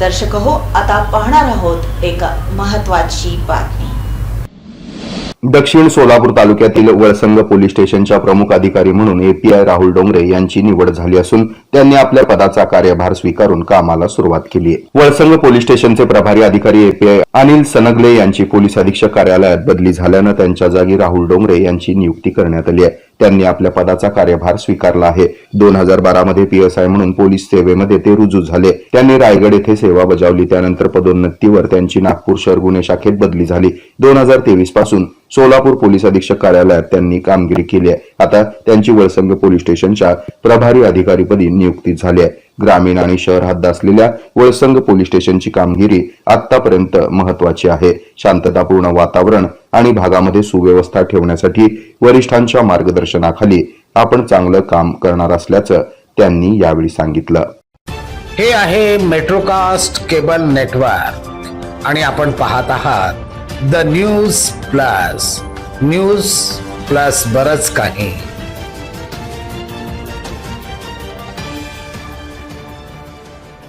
दर्शक हो आता पाहणार आहोत एक महत्वाची बातमी. दक्षिण सोलापूर तालुक्यातील वळसंग पोलीस स्टेशनच्या प्रमुख अधिकारी म्हणून एपीआय राहुल डोंगरे यांची निवड झाली असून त्यांनी आपल्या पदाचा कार्यभार स्वीकारून कामाला सुरुवात केली आहे. वळसंग पोलीस स्टेशनचे प्रभारी अधिकारी एपीआय अनिल सनगले यांची पोलीस अधीक्षक कार्यालयात बदली झाल्यानं त्यांच्या जागी राहुल डोंगरे यांची नियुक्ती करण्यात आली आहे. त्यांनी आपल्या पदाचा कार्यभार स्वीकारला आहे. दोन हजार बारा मध्ये पीएसआय म्हणून पोलीस सेवेमध्ये ते रुजू झाले. त्यांनी रायगड येथे सेवा बजावली. त्यानंतर पदोन्नतीवर त्यांची नागपूर शहर गुन्हे शाखेत बदली झाली. दोन हजार तेवीसपासून सोलापूर पोलीस अधीक्षक कार्यालयात त्यांनी कामगिरी केली आहे. आता त्यांची वळसंग पोलीस स्टेशनच्या प्रभारी अधिकारीपदी नियुक्ती झाली आहे. ग्रामीण आणि शहर हद्द असलेल्या वळसंग पोलीस स्टेशनची कामगिरी आतापर्यंत महत्वाची आहे. शांततापूर्ण वातावरण आणि भागामध्ये सुव्यवस्था ठेवण्यासाठी वरिष्ठांच्या मार्गदर्शनाखाली आपण चांगलं काम करणार असल्याचं त्यांनी यावेळी सांगितलं. हे आहे मेट्रोकास्ट केबल नेटवर्क आणि आपण पाहत आहात the news plus news plus बरच काही.